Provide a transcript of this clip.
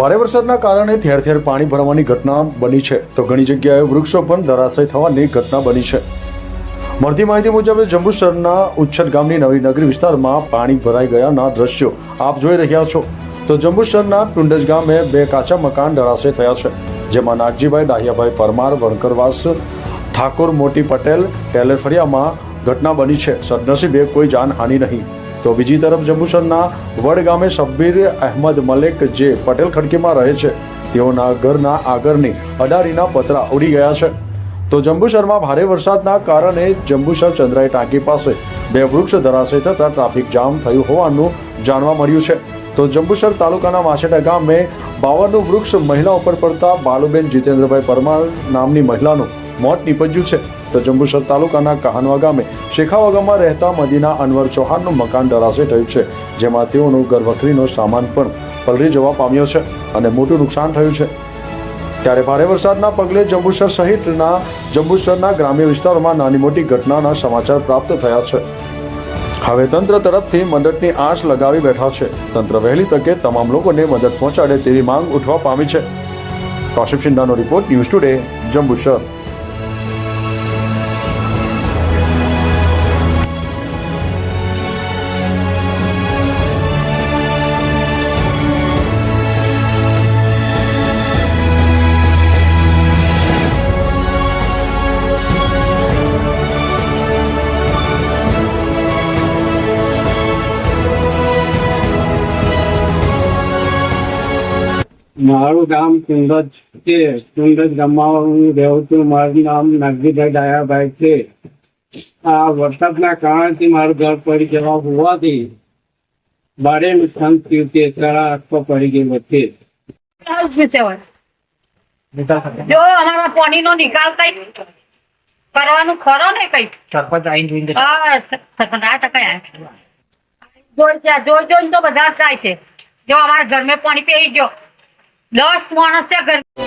ભારે વરસાદના કારણે ઠેર ઠેર પાણી ભરવાની ઘટના બની છે. તો ઘણી જગ્યાએ વૃક્ષો પણ ધરાશય થવાની ઘટના બની છે. મળતી માહિતી મુજબ જંબુસરના ઉચ્છર ગામની નવી નગરી વિસ્તારમાં પાણી ભરાઈ ગયાના દ્રશ્યો આપ જોઈ રહ્યા છો. તો જંબુસરના ટુંડજ ગામે બે કાચા મકાન ધરાશય થયા છે, જેમાં નાગજીભાઈ ડાહિયાભાઈ પરમાર, વણકરવાસ, ઠાકોર મોટી પટેલ, ટેલર ફળિયામાં ઘટના બની છે. સદનસીબે કોઈ જાનહાનિ નહીં. તો બીજી તરફ જંબુસરના વડ ગામે શબ્બીર અહેમદ મલેક જે પટેલ ખડકીમાં રહે છે, તેઓના ઘરના આગળની અડારીના પતરા ઉડી ગયા છે. તો જંબુસરમાં ભારે વરસાદના કારણે જંબુસર ચંદ્રાઈ ટાંકી પાસે બે વૃક્ષ ધરાશય થતા ટ્રાફિક જામ થયું હોવાનું જાણવા મળ્યું છે. તો જંબુસર તાલુકાના માછેટા ગામે બાવનનું વૃક્ષ મહિલા ઉપર પડતા બાલુબેન જીતેન્દ્રભાઈ પરમાર નામની મહિલાનું મોત નીપજ્યું છે. તો જંબુસર તાલુકાના કહાનવા ગામે, શેખાવા ગામમાં રહેતા મદીના અનવર ચૌહાણનું મકાન ધરાશય થયું છે, જેમાં તેઓનું ઘરવખરીનો સામાન પણ પલળી જવા પામ્યો છે અને મોટું નુકસાન થયું છે. ત્યારે ભારે વરસાદના પગલે જંબુસર સહિતના, જંબુસરના ગ્રામ્ય વિસ્તારોમાં નાની મોટી ઘટનાના સમાચાર પ્રાપ્ત થયા છે. હવે તંત્ર તરફથી મદદની આશ લગાવી બેઠા છે. તંત્ર વહેલી તકે તમામ લોકોને મદદ પહોંચાડે તેવી માંગ ઉઠવા પામી છે. કૌશિક સિંધાનો રિપોર્ટ ન્યૂઝ ટુડે, જંબુસર. મારું ગામ કુંડજ છે. કુંડજ ગામમાં હું રહું છું મારું નામ નાગજીભાઈ ડાયાભાઈ છે. આ વરસાદના કારણથી મારું ઘર પડી જવા હોવાથી ભારે નુકસાન થયું છે. તળા આસપાસ પડી ગયું છે જો અમારા પાણી નો નિકાલ કઈ કરવાનું ખરો ને કઈ સરપંચ આઈને જોઈને હા સરપંચ આ ટકા જોઈ જોઈ તો બધા થાય છે. જો અમારા ઘરમાં પાણી પી ગયો. દસ માણસ છે ઘર